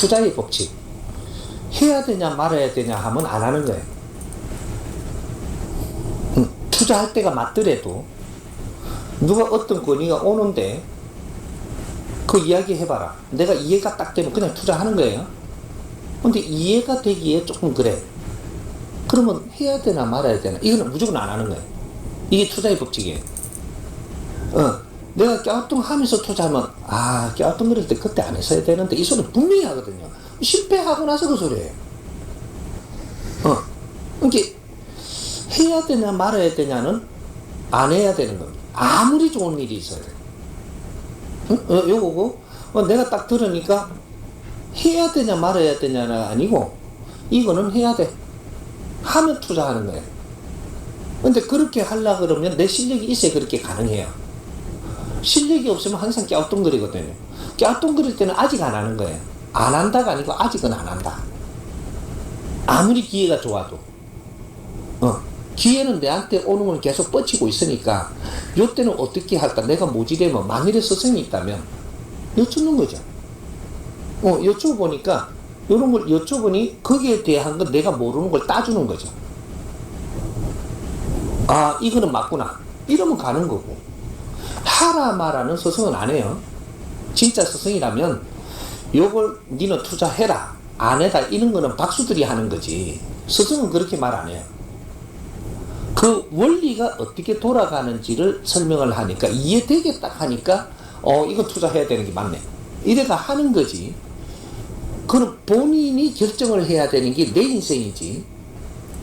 투자의 법칙. 해야 되냐 말아야 되냐 하면 안 하는 거예요. 응, 투자할 때가 맞더라도 누가 어떤 권위가 오는데 그 이야기 해봐라. 내가 이해가 딱 되면 그냥 투자하는 거예요. 근데 이해가 되기에 조금 그래. 그러면 해야 되나 말아야 되나? 이거는 무조건 안 하는 거예요. 이게 투자의 법칙이에요. 어, 내가 갸우뚱하면서 투자하면 아 갸우뚱거릴 때 그때 안 했어야 되는데 이 소리 분명히 하거든요. 실패하고 나서 그 소리예요. 어, 이게 해야 되냐 말아야 되냐는 안 해야 되는 겁니다. 아무리 좋은 일이 있어요. 응? 어, 요거고 어, 내가 딱 들으니까 해야 되냐 말아야 되냐는 아니고 이거는 해야 돼. 하면 투자하는 거예요. 근데 그렇게 하려 그러면 내 실력이 있어야 그렇게 가능해요. 실력이 없으면 항상 갸우뚱거리거든요. 갸우뚱거릴 때는 아직 안 하는 거예요. 안 한다가 아니고 아직은 안 한다. 아무리 기회가 좋아도. 어, 기회는 내한테 오는 건 계속 뻗치고 있으니까 요때는 어떻게 할까? 내가 모지되면 만일에 스승이 있다면 여쭙는 거죠. 어, 여쭤보니까 이런 걸 여쭤보니 거기에 대한 건 내가 모르는 걸 따주는 거죠. 아, 이거는 맞구나. 이러면 가는 거고. 말하는 스승은 안 해요. 진짜 스승이라면 요걸 니는 투자해라. 안 해라. 이런 거는 박수들이 하는 거지. 스승은 그렇게 말 안 해요. 그 원리가 어떻게 돌아가는지를 설명을 하니까 이해되게 딱 하니까 어, 이거 투자해야 되는 게 맞네. 이래가 하는 거지. 그럼 본인이 결정을 해야 되는 게 내 인생이지.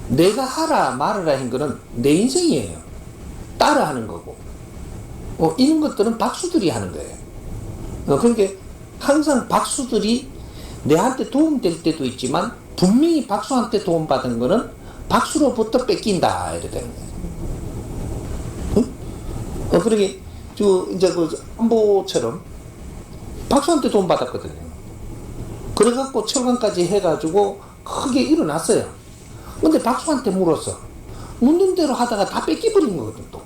내가 하라 말아라 한 거는 내 인생이에요. 따라 하는 거고. 어, 이런 것들은 박수들이 하는 거예요. 어, 그러니까 항상 박수들이 내한테 도움될 때도 있지만 분명히 박수한테 도움받은 거는 박수로부터 뺏긴다. 이래 되는 거예요. 응? 어, 그러게, 저, 이제 그, 안보처럼 박수한테 도움받았거든요. 그래갖고 철강까지 해가지고 크게 일어났어요. 근데 박수한테 물었어. 묻는 대로 하다가 다 뺏기버린 거거든, 또.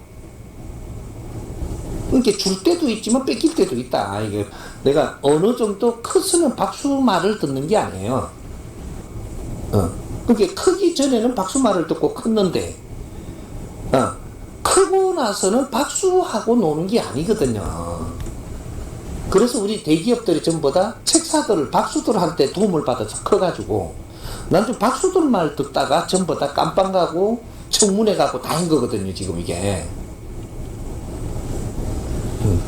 이렇게 줄 때도 있지만 뺏길 때도 있다. 아, 이게 내가 어느 정도 커서는 박수 말을 듣는 게 아니에요. 어. 그게 크기 전에는 박수 말을 듣고 컸는데, 어. 크고 나서는 박수하고 노는 게 아니거든요. 그래서 우리 대기업들이 전부 다 책사들을 박수들한테 도움을 받아서 커가지고 난 좀 박수들 말 듣다가 전부 다 깜빵 가고 청문회 가고 다한 거거든요 지금 이게 음.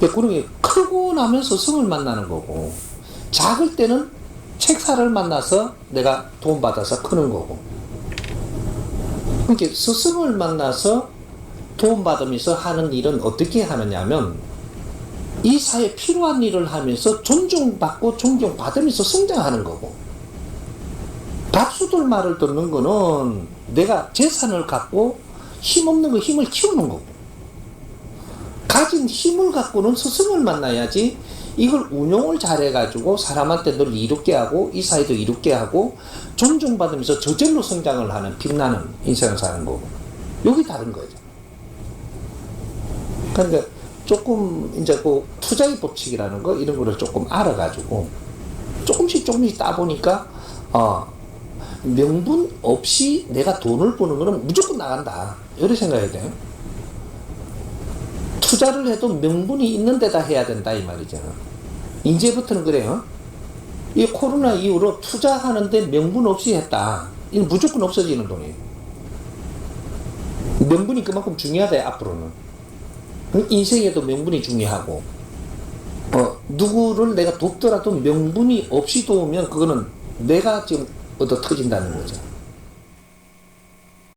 게 크고 나면 스승을 만나는 거고 작을 때는 책사를 만나서 내가 도움받아서 크는 거고. 그렇게 스승을 만나서 도움받으면서 하는 일은 어떻게 하느냐면 이 사회에 필요한 일을 하면서 존중받고 존경받으면서 성장하는 거고. 박수들 말을 듣는 거는 내가 재산을 갖고 힘없는 거 힘을 키우는 거고 가진 힘을 갖고는 스승을 만나야지 이걸 운용을 잘해가지고 사람한테 늘 이롭게 하고 이 사회도 이롭게 하고 존중받으면서 저절로 성장을 하는 빛나는 인생을 사는 거고 여기 다른 거죠. 그러니까 조금 이제 그 투자의 법칙이라는 거 이런 거를 조금 알아가지고 조금씩 조금씩 따 보니까 어 명분 없이 내가 돈을 버는 거는 무조건 나간다 이렇게 생각해야 돼요. 투자를 해도 명분이 있는 데다 해야 된다 이 말이죠. 이제부터는 그래요. 이 코로나 이후로 투자하는데 명분 없이 했다. 이건 무조건 없어지는 돈이에요. 명분이 그만큼 중요하다 앞으로는. 인생에도 명분이 중요하고 어, 누구를 내가 돕더라도 명분이 없이 도우면 그거는 내가 지금 얻어 터진다는 거죠.